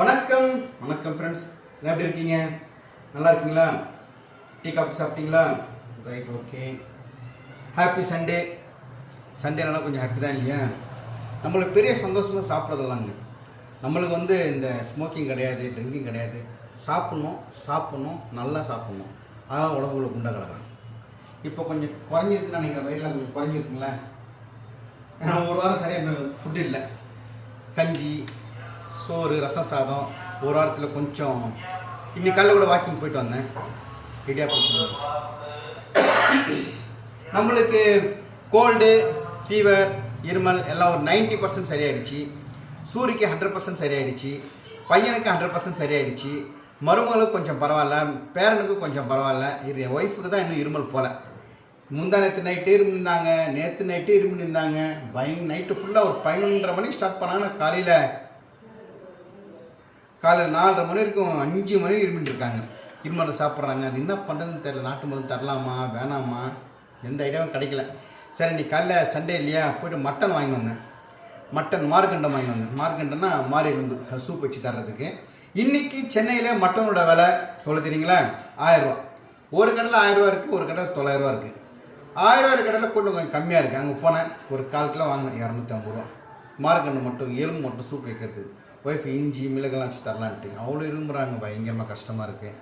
வணக்கம். வணக்கம் ஃப்ரெண்ட்ஸ் என்ன எப்படி இருக்கீங்க? நல்லா இருக்கீங்களா? டீ காஃபி சாப்பிட்டீங்களா? ரைட் ஓகே ஹாப்பி சண்டே சண்டேனால கொஞ்சம் ஹாப்பி தான் இல்லையா? நம்மளுக்கு பெரிய சந்தோஷமாக சாப்பிட்றதுலாங்க நம்மளுக்கு வந்து இந்த ஸ்மோக்கிங் கிடையாது ட்ரிங்கிங் கிடையாது. சாப்பிட்ணும் சாப்பிட்ணும் நல்லா சாப்பிட்ணும். அதெல்லாம் உடம்புல குண்டா கிடக்குறேன் இப்போ கொஞ்சம் குறைஞ்சிருக்குன்னு நினைக்கிற வயிறுலாம் கொஞ்சம் குறைஞ்சிருக்குங்களா? ஏன்னா ஒரு வாரம் சரியாக ஃபுட்டு இல்லை. கஞ்சி சோறு ரசம் சாதம் ஒரு வாரத்தில் கொஞ்சம் இன்னைக்கு காலையில் கூட வாக்கிங் போயிட்டு வந்தேன். இடியாப்பம் நம்மளுக்கு கோல்டு ஃபீவர் இருமல் எல்லாம் ஒரு 90% பர்சன்ட் சரியாயிடுச்சு. சூரிக்கு ஹண்ட்ரட் பர்சன்ட் சரியாயிடுச்சு. பையனுக்கு ஹண்ட்ரட் பர்சன்ட் சரியாயிடுச்சு. மருமகளுக்கு கொஞ்சம் பரவாயில்ல. பேரனுக்கும் கொஞ்சம் பரவாயில்ல. இது என் ஒய்ஃபுக்கு தான் இன்னும் இருமல் போல. முந்தா நேற்று நைட்டு இரும்பு இருந்தாங்க நேற்று நைட்டு இரும்பு இருந்தாங்க பயங்க நைட்டு ஃபுல்லாக ஒரு பதினொன்றரை மணிக்கு ஸ்டார்ட் பண்ணாங்க. காலையில் காலையில் நாலரை மணி வரைக்கும் அஞ்சு மணி இருமிட்டு இருக்காங்க. இருமலை சாப்பிட்றாங்க. அது என்ன பண்ணுறதுன்னு தெரியல. நாட்டு மருந்து தரலாமா வேணாமா? எந்த ஐடியாவும் கிடைக்கல. சரி நீ காலைல சண்டே இல்லையா? போயிட்டு மட்டன் வாங்கி வந்தேன். மட்டன் மார்க்கண்டம் வாங்கி வந்தேன். மார்க்கண்டம்னா மாறி எலும்பு. சூப் வச்சு தர்றதுக்கு. இன்றைக்கி சென்னையில் மட்டனோட விலை எவ்வளோ தெரியுங்களா? ஆயிரரூவா ஒரு கடையில் ஆயிரரூவா இருக்குது ஒரு கடையில் தொள்ளாயிரரூவா இருக்குது ஆயிரரூவா ரூபா கடையில் கொஞ்சம் கொஞ்சம் கம்மியாக இருக்குது அங்கே போனேன். ஒரு கால் கிலோ வாங்கினேன். இரநூத்தி ஐம்பது ரூபா. மார்க்கண்டு மட்டும் எலும்பு மட்டும் சூப் வைக்கிறது ஒய்ஃப் இஞ்சி மிளகெல்லாம் வச்சு தரலான்ட்டு அவ்வளோ விரும்புகிறாங்க பயங்கரமாக கஷ்டமாக இருக்குது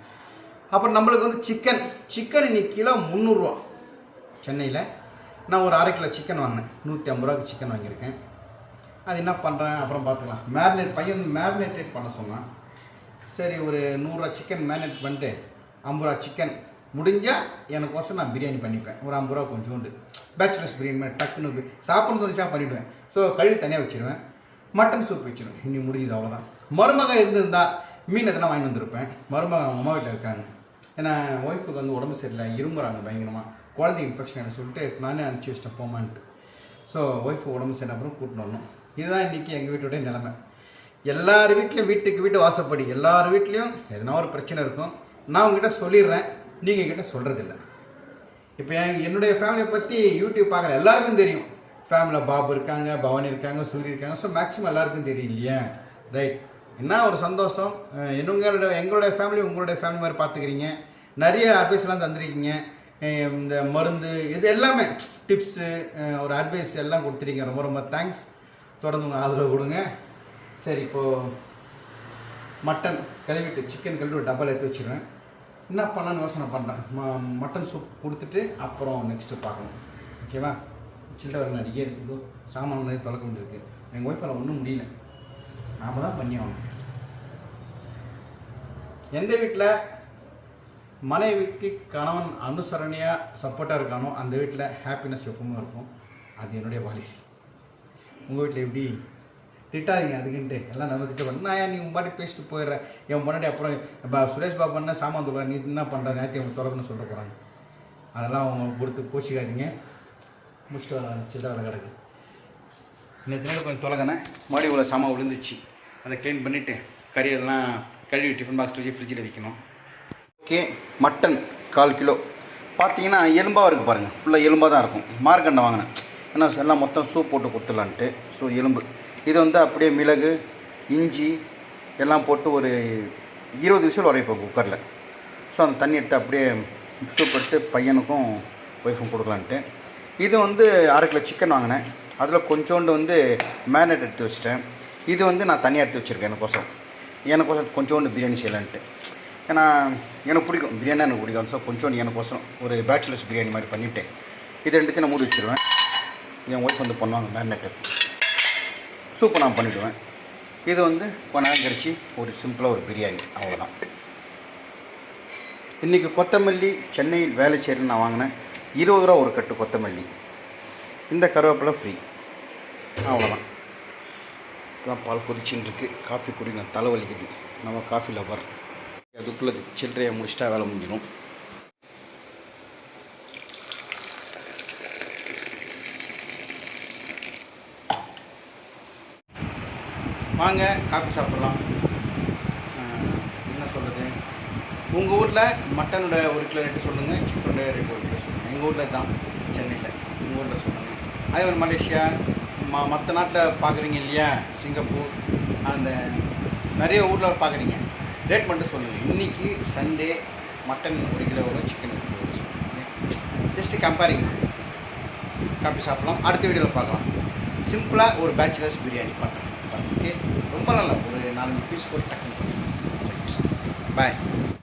அப்புறம் நம்மளுக்கு வந்து சிக்கன் சிக்கன் இன்னைக்கு கிலோ முந்நூறுரூவா சென்னையில் நான் ஒரு அரை கிலோ சிக்கன் வாங்கினேன். நூற்றி ஐம்பது ரூபாய்க்கு சிக்கன் வாங்கியிருக்கேன். அது என்ன பண்ணுறேன் அப்புறம் பார்த்துக்கலாம். மேரினேட் பையன் மேரினேட்டேட் பண்ண சொன்னான். சரி ஒரு நூறுரூவா சிக்கன் மேரினேட் பண்ணிட்டு ஐம்பது ரூபா சிக்கன் முடிஞ்சால் எனக்கோசம் நான் பிரியாணி பண்ணிப்பேன். ஒரு ஐம்பது ரூபா கொஞ்சோண்டு. பேச்சுலர்ஸ் பிரியாணி மாதிரி டக்குன்னு போய் சாப்பிட்ணும் பண்ணிவிடுவேன் ஸோ கழுவி தனியாக வச்சுருவேன். மட்டன் சூப் வச்சிடும் இன்னி முடிஞ்சது அவ்வளோதான் மருமக இருந்திருந்தா மீன் எதனா வாங்கி வந்திருப்பேன். மருமக அவங்க அம்மா வீட்டில் இருக்காங்க. ஏன்னா ஒய்ஃபுக்கு வந்து உடம்பு சரியில்லை இரும்புறாங்க பயங்கரமாக குழந்தை இன்ஃபெக்ஷன் சொல்லிட்டு நானே அனுப்பிச்சி வச்சிட்டேன் போமான்ட்டு. ஸோ ஒய்ஃபு உடம்பு சரியில்லை அப்புறம் கூட்டின்னு வரணும். இதுதான் இன்றைக்கி எங்கள் வீட்டுடைய நிலமை. எல்லார் வீட்லேயும் வீட்டுக்கு வீட்டு வாசப்படி. எல்லார் வீட்லேயும் எதனா ஒரு பிரச்சனை இருக்கும். நான் உங்ககிட்ட சொல்லிடுறேன். நீங்கள் என்கிட்ட சொல்கிறதில்ல இப்போ என் என்னுடைய ஃபேமிலியை பற்றி யூடியூப் பார்க்குற எல்லாருக்கும் தெரியும். ஃபேமிலியில் பாபு இருக்காங்க பவானி இருக்காங்க சூரிய இருக்காங்க. ஸோ மேக்ஸிமம் எல்லாருக்கும் தெரியும் இல்லையா? ரைட் என்ன ஒரு சந்தோஷம்? என்னங்களோட எங்களுடைய ஃபேமிலி உங்களுடைய ஃபேமிலி மாதிரி பார்த்துக்கிறீங்க. நிறைய அட்வைஸ்லாம் தந்திருக்கீங்க. இந்த மருந்து இது எல்லாமே டிப்ஸு ஒரு அட்வைஸ் எல்லாம் கொடுத்துருக்கீங்க ரொம்ப ரொம்ப தேங்க்ஸ் தொடர்ந்து உங்கள் ஆதரவு கொடுங்க. சரி இப்போது மட்டன் கழுவிட்டு சிக்கன் கழுவி டபுள் எடுத்து வச்சிருவேன். என்ன பண்ணலான்னு யோசனை பண்ணுறேன் மட்டன் சூப் கொடுத்துட்டு அப்புறம் நெக்ஸ்ட்டு பார்க்கணும். ஓகேவா சில்லறை நிறைய இருக்குது சாமான் நிறைய தொலைக்க வேண்டியிருக்கு. எங்கள் ஒய்ஃபால் ஒன்றும் முடியல. நாம தான் பண்ணி ஆகணும். எந்த வீட்டில் மனைவிக்கு கணவன் அனுசரணையாக சப்போர்ட்டாக இருக்கானோ அந்த வீட்டில் ஹாப்பினஸ் எப்பவுமே இருக்கும். அது என்னுடைய பாலிசி உங்கள் வீட்டில் எப்படி? திட்டாதீங்க அதுக்குன்ட்டு. எல்லாம் நம்ம திட்ட பண்ண நான் ஏன் நீ உன் பேசிட்டு போயிடுறேன் என் முன்னாடி அப்புறம் இப்போ சுரேஷ் பாபு என்ன சாமான் துறை நீ என்ன பண்ணுற நேரத்தை அவங்க திறக்கணும்னு சொல்ல போகிறாங்க அதெல்லாம் அவங்க கொடுத்து கோச்சிக்காதீங்க. முடிச்சுட்டு சில்லறை கிடக்கு. நேற்று நேரம் கொஞ்சம் தொலைகினேன் மறுபடியும் இவ்வளோ சாமான் விழுந்துச்சு. அதை க்ளீன் பண்ணிவிட்டு கறியெல்லாம் கழுவி டிஃபன் பாக்ஸ் வச்சு ஃப்ரிட்ஜில் வைக்கணும். ஓகே மட்டன் கால் கிலோ. பார்த்தீங்கன்னா எலும்பாக இருக்குது பாருங்கள் ஃபுல்லாக எலும்பாக தான் இருக்கும். மார்க்கண்டை வாங்கினேன். ஏன்னா எல்லாம் மொத்தம் சூப் போட்டு கொடுத்துலான்ட்டு ஸோ எலும்பு. இது வந்து அப்படியே மிளகு இஞ்சி எல்லாம் போட்டு ஒரு இருபது விசில் வரைப்போம் குக்கரில் ஸோ அந்த தண்ணி எடுத்து அப்படியே சூப் எடுத்து பையனுக்கும் ஒய்ஃபும் கொடுக்கலான்ட்டு. இது வந்து அரை கிலோ சிக்கன் வாங்கினேன். அதில் கொஞ்சோண்டு வந்து மேரினேட் எடுத்து வச்சிட்டேன். இது வந்து நான் தனியாக எடுத்து வச்சுருக்கேன் எனக்கோசம் எனக்கோசம் கொஞ்சோண்டு பிரியாணி செய்யலான்ட்டு. ஏன்னா எனக்கு பிடிக்கும். பிரியாணி எனக்கு பிடிக்கும் ஸோ கொஞ்சோண்டு எனக்கோசம் ஒரு பேச்சுலர்ஸ் பிரியாணி மாதிரி பண்ணிவிட்டு இது ரெண்டுத்தையும் நான் மூடி வச்சுருவேன். என் ஒய்ஃப் வந்து பண்ணுவாங்க மேரினேட்டு சூப்பர் நான் பண்ணிவிடுவேன் இது வந்து கொஞ்ச நேரம் கழிச்சு ஒரு சிம்பிளாக ஒரு பிரியாணி. அவ்வளோதான் இன்றைக்கி கொத்தமல்லி சென்னையில் வேலை செய்கிறேன்னு நான் வாங்கினேன். இருபது ரூபா ஒரு கட்டு கொத்தமல்லி. இந்த கருவேப்பிலை ஃப்ரீ அவ்வளோதான் தான் பால் கொதிச்சுட்டு இருக்கு காஃபி குடிங்க தலைவலிக்குது நம்ம காஃபி லவர் அதுக்குள்ளே சில்லறையை முடிச்சிட்டா வேலை முடிஞ்சிடும். வாங்க காஃபி சாப்பிட்லாம். உங்கள் ஊரில் மட்டனோட ஒரு கிலோ ரேட்டு சொல்லுங்கள் சிக்கனோட ரேட்டு ஒரு கிலோ சொல்லுங்கள் எங்கள் ஊரில் தான் சென்னையில். உங்கள் ஊரில் சொல்லுங்கள் அதே மாதிரி மலேசியா ம மற்ற நாட்டில் பார்க்குறீங்க இல்லையா? சிங்கப்பூர் அந்த நிறைய ஊரில் பார்க்குறீங்க ரேட் மட்டும் சொல்லுங்கள் இன்றைக்கி சண்டே மட்டன் ஒரு கிலோ வரும் சிக்கன் ஒரு கிலோ சொல்லுங்கள் ஜஸ்ட்டு கம்பேரிங் காப்பி சாப்பிட்லாம். அடுத்த வீடியோவில் பார்க்கலாம். சிம்பிளாக ஒரு பேச்சுலர்ஸ் பிரியாணி பண்ணுறேன் ஓகே ரொம்ப நல்லா. ஒரு நாலஞ்சு பீஸ் போட்டு டக்குன்னு பண்ணிடலாம். பாய்